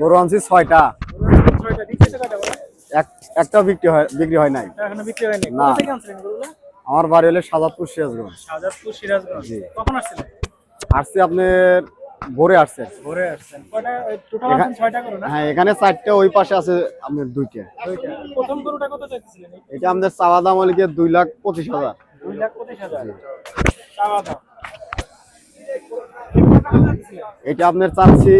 গরু আনছি ছয়টা। একটা বিক্রি হয় বিক্রি হয় নাই। না। আমার বাড়ি হলে সাজাদপুর সিরাজগঞ্জ। শাহজাদপুর সিরাজগঞ্জ। কখন আসছিলেন? আসছে আপনার ভোরে আসছে। ভোরে আসছেন। কয়টা টোটাল আছেন ছয়টা গরু না? হ্যাঁ এখানে চারটে ওই পাশে আছে আপনার দুইটা। দুইটা। প্রথম গরুটা কত চাইছিলেন এটা আমাদের চাওয়া দাম হলে গিয়ে দুই লাখ পঁচিশ হাজার। দুই লাখ পঁচিশ হাজার। চাওয়া দাম। এটা আপনার চাচ্ছি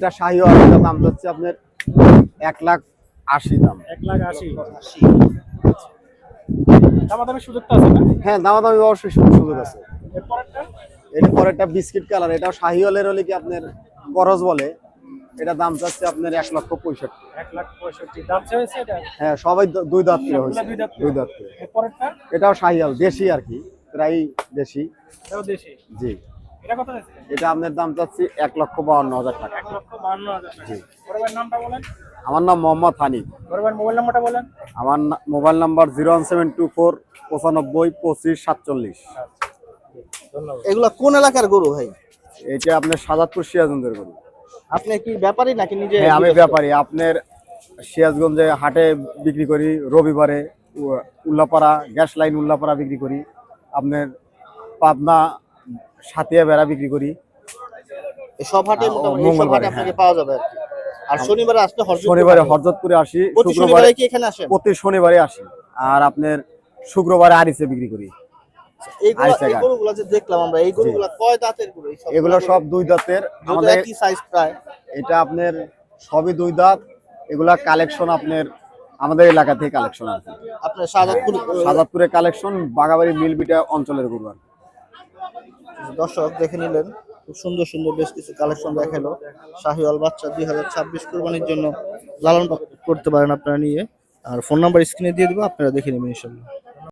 এটা শাহি এটা দাম যাচ্ছে আপনার এক লাখ আশি দাম। এক লাখ আশি। আছে না? হ্যাঁ দামাদামি অবশ্যই সুযোগ আছে। বিস্কিট কালার এটাও শাহিওয়ালের হলে কি আপনার করজ বলে? এটা দাম চাচ্ছে আপনার এক লক্ষ পঁয়ষট্টি। এক লাখ পঁয়ষট্টি। দাম চেয়েছে এটা? হ্যাঁ সবাই দুই দাঁত করে হয়েছে। দুই দাঁত করে। দুই দাঁত করে। এরপরেরটা? এটাও শাহিয়াল দেশি আর কি প্রায় দেশি। দেশি। জি। এটা কত এটা আপনার দাম চাচ্ছি এক লক্ষ বাউন্ন হাজার টাকা। এক লক্ষ বান্ন হাজার টাকা। নামটা বলেন। আমার নাম মোহাম্মদ হানিফ। মোবাইল নাম্বারটা বলেন। আমার mobile number zero one seven two four পঁচানব্বই পঁচিশ সাতচল্লিশ। ধন্যবাদ। এগুলা কোন এলাকার গরু ভাই? এটা আপনার সাজাদপুর সিরাজগঞ্জের গরু। আপনি কি ব্যাপারী নাকি নিজে হ্যাঁ আমি ব্যাপারী। আপনার সিরাজগঞ্জে হাটে বিক্রি করি রবিবারে উল্লাপাড়া গ্যাস লাইন উল্লাপাড়া বিক্রি করি। আপনার পাবনা সাতিয়া বেড়া বিক্রি করি। সব হাটে মঙ্গলবারে, হাটে আপনাকে পাওয়া যাবে আর। আর শনিবারে আসলে শনিবারে হরজতপুরে আসি শুক্রবারে কি এখানে আসেন? প্রতি শনিবারে আসি। আর আপনার শুক্রবারে আরিসে বিক্রি করি। এগুলো সব দুই দাঁতের। আমাদের একই সাইজ প্রায়। এটা আপনার সবই দুই দাঁত। এগুলা কালেকশন আপনার আমাদের এলাকা থেকে কালেকশন আছে সাজাদপুরে কালেকশন বাগাবাড়ি মিলবিটা অঞ্চলের গরু আর। দর্শক দেখে নিলেন, খুব সুন্দর সুন্দর বেশ কিছু কালেকশন দেখাল। শাহিওয়াল বাচ্চা দুই হাজার ছাব্বিশ কোরবানির জন্য লালন করতে পারেন আপনারা নিয়ে। আর ফোন নাম্বার স্ক্রিনে দিয়ে দেবো, আপনারা দেখে নেবেন ইনশাল্লাহ